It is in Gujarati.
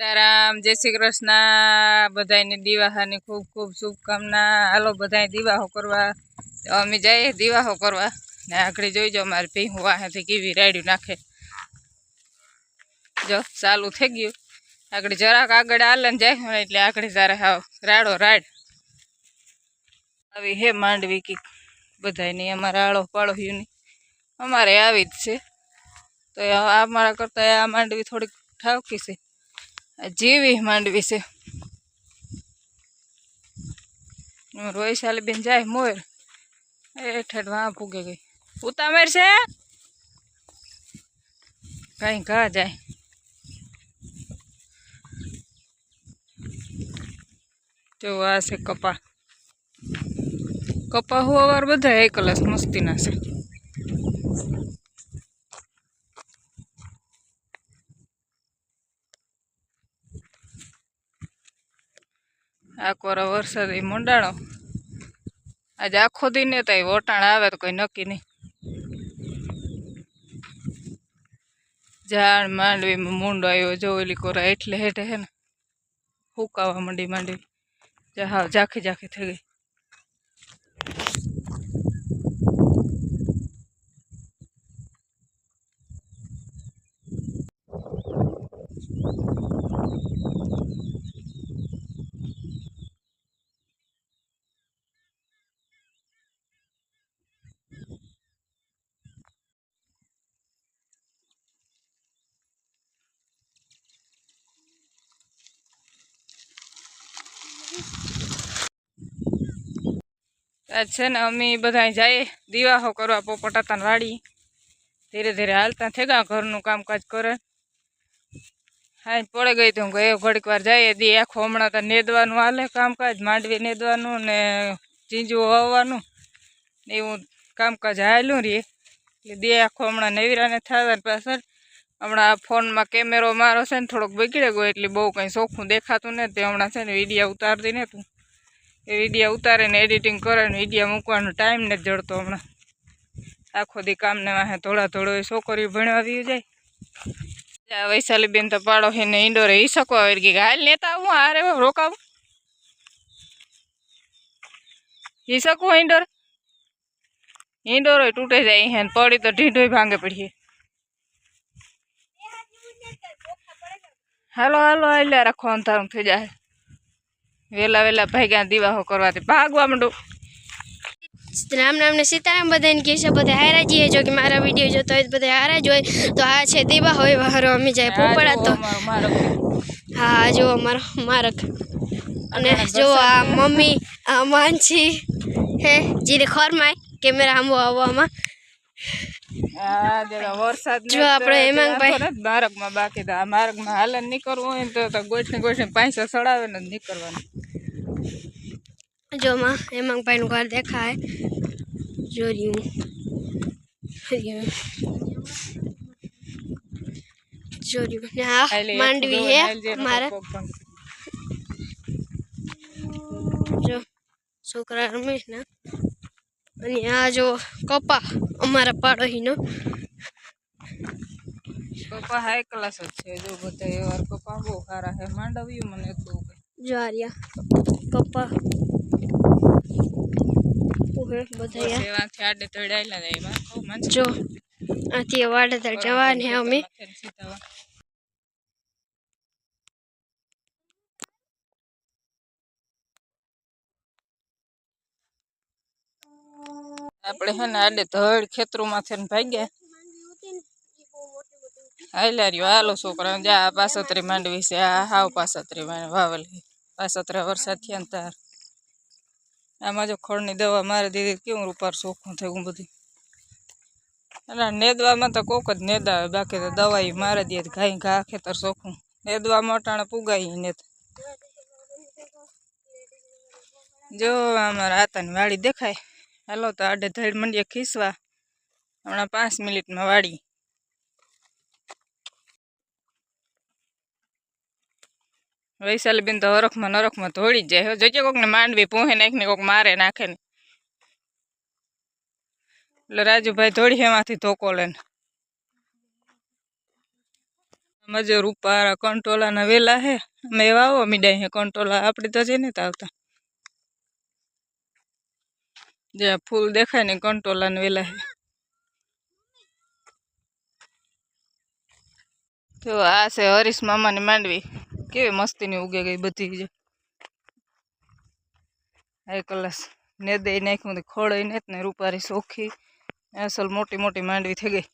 સીતારામ જય શ્રી કૃષ્ણ બધાને દિવાહાની ખૂબ ખૂબ શુભકામના. હાલો, બધાય દિવાહો કરવા. અમે જઈએ દિવાહો કરવા. ને આગળ જોઈજો મારી ભીહું વાહેથી કેવી રાડ્યું નાખે. જો, ચાલુ થઈ ગયું. આગળ જરાક આગળ હાલે જાય એટલે આગળ તારે હાવ રાડો રાડ. આવી હે માંડવી કી બધાને અમારા આળો પાડોયુંની અમારે આવી જ છે. તો અમારા કરતાં આ માંડવી થોડીક ઠાવકી છે. જેવી માંડવી છે રોયશાલી બેન જાય મોર એ ઠેઠ વાં પૂગે ગઈ ઉતામેર છે કઈ ઘા જાય જો આ છે કપા કપા હોવાર બધા એક કલાસ મસ્તીના છે આકોરો વરસાદ એ મંડાણો. આજે આખો દી ને તો વટાણ આવે તો કોઈ નક્કી નહીં. ઝાડ માંડવીમાં મૂંડો આવ્યો જો કોરા એટલે હેઠે હે ને. હુકાવા માંડી માંડી હાવ ઝાંખી ઝાંખી થઈ ગઈ. આજ છે ને, અમે બધા જઈએ દિવાહો કરવા પોપટાતાને વાડી ધીરે ધીરે હાલતા થેગા, ઘરનું કામકાજ કરે. હા પડે ગઈ તો હું ગયો, ઘડીક વાર જઈએ દી. આખો હમણાં તો નેદવાનું હાલે કામકાજ, માંડવી નેદવાનું ને ચીંજવું વાવવાનું એવું કામકાજ હાલ્યું રહીએ એટલે દે આખો હમણાં નેવીરાને થયા પાછળ. હમણાં ફોનમાં કેમેરો મારો છે ને, થોડોક બગડે ગયો, એટલે બહુ કંઈ ચોખ્ખું દેખાતું ને તે હમણાં છે ને, વિડીયા ઉતારતી તું એ વીડિયો ઉતારીને એડિટિંગ કરે ને વીડિયો મૂકવાનો ટાઈમ નથી જડતો હમણાં. આખો દી કામને વાહે થોડા થોડો એ છોકરીઓ ભણાવી જાય. વૈશાલી બેન તો પાડો એને ઈંડોરે ઈ શકો આવી ગઈ હાલ લેતા આવું હારે રોકાવું. ઈ શકું ઈંડોર? ઈંડોરો તૂટે જાય હે પડી તો ઢીંઢોય ભાંગે પડીએ. હાલો હાલો, હાલ્યા રાખો, અંધારું થઈ જાય. વેલા વેલા ભાગ્યા દિવાહો કરવાથી ભાગવા માંડું. રામ રામ ને સીતારામ બધાને કહે છે બધા હારાજી હે. જો કે મારા વીડિયો જોતો હોય બધા હારા જ હોય. તો આ છે દેવા હોય વાહરો અમે જાય પોપડા તો. હા જો અમારો મારક અને જો આ મમ્મી આ માનસી હે જીરે ખોરમાય કેમેરા આંબો આવવામાં. જો આપણે હેમાંગભાઈ- માર્ગમાં બાકી તો આ માર્ગમાં હાલન નીકળવું હોય ને તો તો ગોઠને ગોઠને પાંચસો સડાવે ને જ નીકળવાનું. જો માં હેમાંગભાઈનું ઘર દેખાય. ને આ માંડવી હે મારા. જો છોકરા રમેશ ને. અને આ જો કપા અમારા પાડોશીનો. કપા હાઈ ક્લાસ જ છે. જો બધા એવા કપા બહુ સારા છે. માંડવ્યું મને બહુ ગમે. જ્વારિયા કપા. ઉહે બધા યા. સેવાથી આડે તળાયેલા જાય એમાં બહુ મન જો આથી વાડતર જવાન હે અમે આપણે હે ને આડે ધડ ખેતરોમાંથી માંથી ભાગ્યા. હાલ્યા હાલો છોકરા જા, આ પાસતરી માંડવી છે. આ હાવ પાસોતરી વાવેલી. પાસોતરા વરસાદ થયા તાર. આમાં જો ખોળની દવા મારી દીધી, કેવું રૂપાર ચોખ્ખું થયું બધું. અને નેદવામાં તો કોક જ નેદાવે બાકી તો દવાઈ મારી દે ઘાઈ ઘા ખેતર ચોખ્ખું નેદવા મોટાણે પુગાઈ ને જો અમારા આતાની વાડી દેખાય. હાલો, તો આડે ધડ મંડીએ ખીસવા. હમણાં પાંચ મિનિટમાં વાળી. વૈશાલીબેન તો હરખમાં નરખમાં ધોળી જાય. જોજે કોકને માંડવી પૂહે નાખીને, કોક મારે નાખે ને એટલે રાજુભાઈ ધોળી એમાંથી ધોકો લેને મજૂર મજે રૂપારા કંટોલાના વેલા હે. અમે એવા આવો મીડાઈ હે કંટોલા. આપણે તો જઈને તો આવતા. જે ફૂલ દેખાય ને કંટોલાને વેલા જો આ છે હરીશ મામાની માંડવી. કેવી મસ્તીની ઉગે ગઈ બધી જ. આ કલાસ ને દઈ નાખ્યું તો ને ને રૂપારી સોખી. અસલ મોટી મોટી માંડવી થઈ ગઈ.